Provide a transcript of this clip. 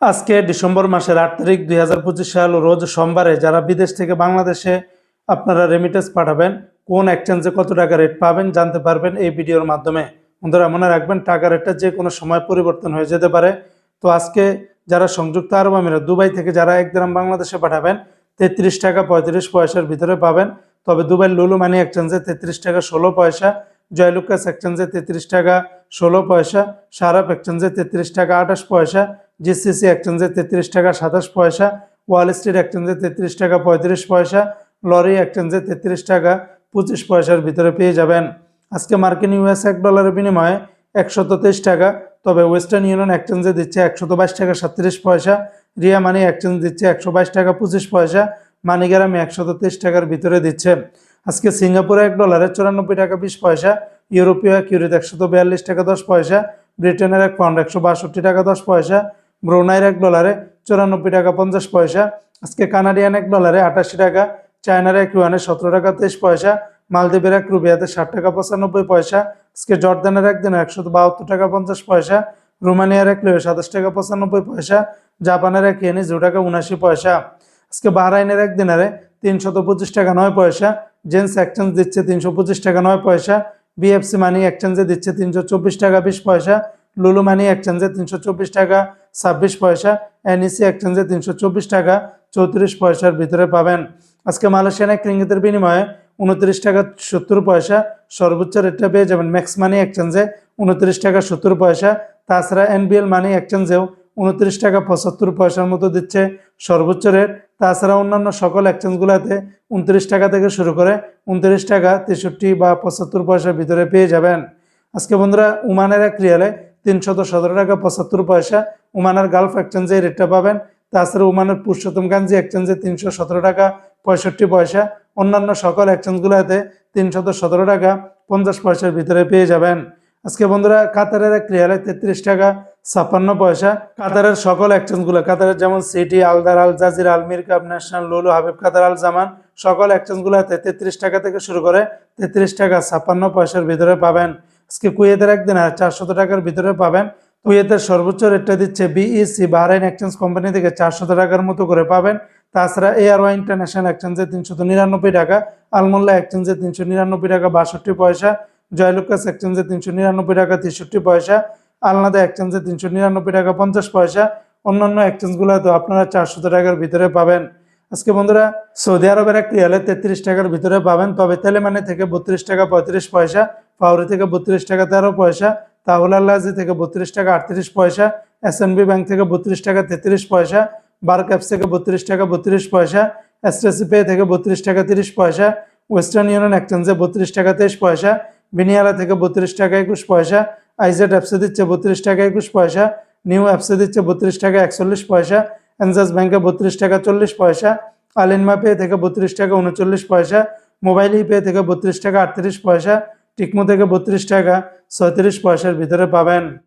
আজকে ডিসেম্বর মাসের আট তারিখ দুই হাজার পঁচিশ সাল, রোজ সোমবারে যারা বিদেশ থেকে বাংলাদেশে আপনারা রেমিটেন্স পাঠাবেন, কোন এক্সচেঞ্জে কত টাকা রেট পাবেন জানতে পারবেন এই ভিডিওর মাধ্যমে। বন্ধুরা, মনে রাখবেন, টাকা রেটটা যে কোনো সময় পরিবর্তন হয়ে যেতে পারে। তো আজকে যারা সংযুক্ত আরব আমিরাত, দুবাই থেকে যারা এক গ্রাম বাংলাদেশে পাঠাবেন, তেত্রিশ টাকা পঁয়ত্রিশ পয়সার ভিতরে পাবেন। তবে দুবাই লুলু মানি এক্সচেঞ্জে তেত্রিশ টাকা ষোলো পয়সা, জয়লুকাস এক্সচেঞ্জে তেত্রিশ টাকা ষোলো পয়সা সারাপ এক্সচেঞ্জে তেত্রিশ টাকা, আঠাশ পয়সা, জিসিসি এক্সচেঞ্জে তেত্রিশ টাকা, সাতাশ পয়সা, ওয়াল স্ট্রিট এক্সচেঞ্জে তেত্রিশ টাকা, পঁয়ত্রিশ পয়সা, লরি এক্সচেঞ্জে তেত্রিশ টাকা, পঁচিশ পয়সার ভিতরে পেয়ে যাবেন। আজকে মার্কিন ইউএস এক ডলারের বিনিময়ে একশত তেইশ টাকা, তবে ওয়েস্টার্ন ইউনিয়ন এক্সচেঞ্জে দিচ্ছে একশত বাইশ টাকা, সাতত্রিশ পয়সা, রিয়া মানি এক্সচেঞ্জ দিচ্ছে একশো বাইশ টাকা, পঁচিশ পয়সা, মানিগ্রামে একশত তেইশ টাকার ভিতরে দিচ্ছে। আজকে সিঙ্গাপুরে এক ডলারে চুরানব্বই টাকা, বিশ পয়সা ইউরোপীয় এক ইউরিত একশত বিয়াল্লিশ টাকা দশ পয়সা, ব্রিটেনের এক পাউন্ড একশো বাষট্টি টাকা দশ পয়সা, ব্রুনাইয়ের এক ডলারে চুরানব্বই টাকা পঞ্চাশ পয়সা, আজকে কানাডিয়ান এক ডলারে আটাশি টাকা, চায়নার এক ইউয়ানে সতেরো টাকা তেইশ পয়সা, মালদ্বীপের এক রুবিয়াতে ষাট টাকা পঁচানব্বই পয়সা, আজকে জর্দানের এক দিনে একশো বাহাত্তর টাকা পঞ্চাশ পয়সা, রোমানিয়ার এক লিও সাতাশ টাকা পঁচানব্বই পয়সা, জাপানের এক ইয়েনি দু টাকা উনাশি পয়সা, আজকে বাহরাইনের এক দিনারে তিনশত পঁচিশ টাকা নয় পয়সা জেন্স এক্সচেঞ্জ দিচ্ছে তিনশো পঁচিশ টাকা নয় পয়সা বিএফসি মানি এক্সচেঞ্জে দিচ্ছে তিনশো চব্বিশ টাকা, বিশ পয়সা। লুলু মানি এক্সচেঞ্জে তিনশো চব্বিশ টাকা, ছাব্বিশ পয়সা। এনইসি এক্সচেঞ্জে তিনশো চব্বিশ টাকা, চৌত্রিশ পয়সার ভিতরে পাবেন। আজকে মালয়েশিয়ান এক রিঙ্গিতের বিনিময়ে উনত্রিশ টাকা সত্তর পয়সা, সর্বোচ্চ রেটটা পেয়ে যাবেন। ম্যাক্স মানি এক্সচেঞ্জে উনত্রিশ টাকা সত্তর পয়সা। তাছাড়া এনবিএল মানি এক্সচেঞ্জেও উনত্রিশ টাকা পঁচাত্তর পয়সার মতো দিচ্ছে। সর্বোচ্চ রেট তাছাড়া অন্যান্য সকল এক্সচেঞ্জগুলোতে উনত্রিশ টাকা থেকে শুরু করে উনত্রিশ টাকা তেষট্টি বা পঁচাত্তর পয়সার ভিতরে পেয়ে যাবেন। আজকে বন্ধুরা, উমানের এক রিয়ালে তিনশত সতেরো টাকা পঁচাত্তর পয়সা উমানের গালফ এক্সচেঞ্জে রেটটা পাবেন। তাছাড়া উমানের পুরুষোত্তম গাঞ্জি এক্সচেঞ্জে তিনশো সতেরো টাকা পঁয়ষট্টি পয়সা। অন্যান্য সকল এক্সচেঞ্জগুলোতে তিনশত সতেরো টাকা পঞ্চাশ পয়সার ভিতরে পেয়ে যাবেন। আজকে বন্ধুরা, কাতারের এক রিয়ালে তেত্রিশ টাকা ছাপ্পান্ন পয়সা। কাতারের সকল এক্সচেঞ্জগুলো কাতারের যেমন সিটি আলদার আল জাজির আলমির কাপ ন্যাশনাল লুলু হাবিব কাতার আল জামান সকল এক্সচেঞ্জগুলোতে তেত্রিশ টাকা থেকে শুরু করে তেত্রিশ টাকা ছাপ্পান্ন পয়সার ভিতরে পাবেন। আজকে কুয়েতের একদিন আর চারশত টাকার ভিতরে পাবেন। কুয়েতের সর্বোচ্চ রেটটা দিচ্ছে বিইসি বাহরাইন এক্সচেঞ্জ কোম্পানি থেকে চারশত টাকার মতো করে পাবেন। তাছাড়া এআরওয়াই ইন্টারন্যাশনাল এক্সচেঞ্জে তিনশত নিরানব্বই টাকা আলমোল্লা এক্সচেঞ্জে তিনশো নিরানব্বই টাকা বাষট্টি পয়সা জয়লুকাস এক্সচেঞ্জে তিনশো নিরানব্বই টাকা তেষট্টি পয়সা আলনাদা এক্সচেঞ্জে তিনশো নিরানব্বই টাকা, পঞ্চাশ পয়সা। অন্যান্য এক্সচেঞ্জগুলোতে আপনারা চারশো টাকার ভিতরে পাবেন। আজকে বন্ধুরা, সৌদি আরবের এক রিয়ালে তেত্রিশ টাকার ভিতরে পাবেন। তবে তেলেমানি থেকে বত্রিশ টাকা পঁয়ত্রিশ পয়সা পাউরি থেকে বত্রিশ টাকা তেরো পয়সা, তাহুল আল্লাহি থেকে বত্রিশ টাকা আটত্রিশ পয়সা এস ব্যাংক থেকে বত্রিশ টাকা তেত্রিশ পয়সা বার ক্যাপস থেকে বত্রিশ টাকা বত্রিশ পয়সা এসটিসি পে থেকে বত্রিশ টাকা তিরিশ পয়সা, ওয়েস্টার্ন ইউনিয়ন এক্সচেঞ্জে বত্রিশ টাকা তেইশ পয়সা বিনিয়ালা থেকে বত্রিশ টাকা একুশ পয়সা আইজেড অ্যাপসে দিচ্ছে বত্রিশ টাকা একুশ পয়সা নিউ অ্যাপসে দিচ্ছে বত্রিশ টাকা একচল্লিশ পয়সা অ্যানজাস ব্যাংকে বত্রিশ টাকা চল্লিশ পয়সা আলিনমা পে থেকে বত্রিশ টাকা উনচল্লিশ পয়সা মোবাইল পে থেকে বত্রিশ টাকা আটত্রিশ পয়সা টিকমো থেকে বত্রিশ টাকা ছয়ত্রিশ পয়সার ভিতরে পাবেন।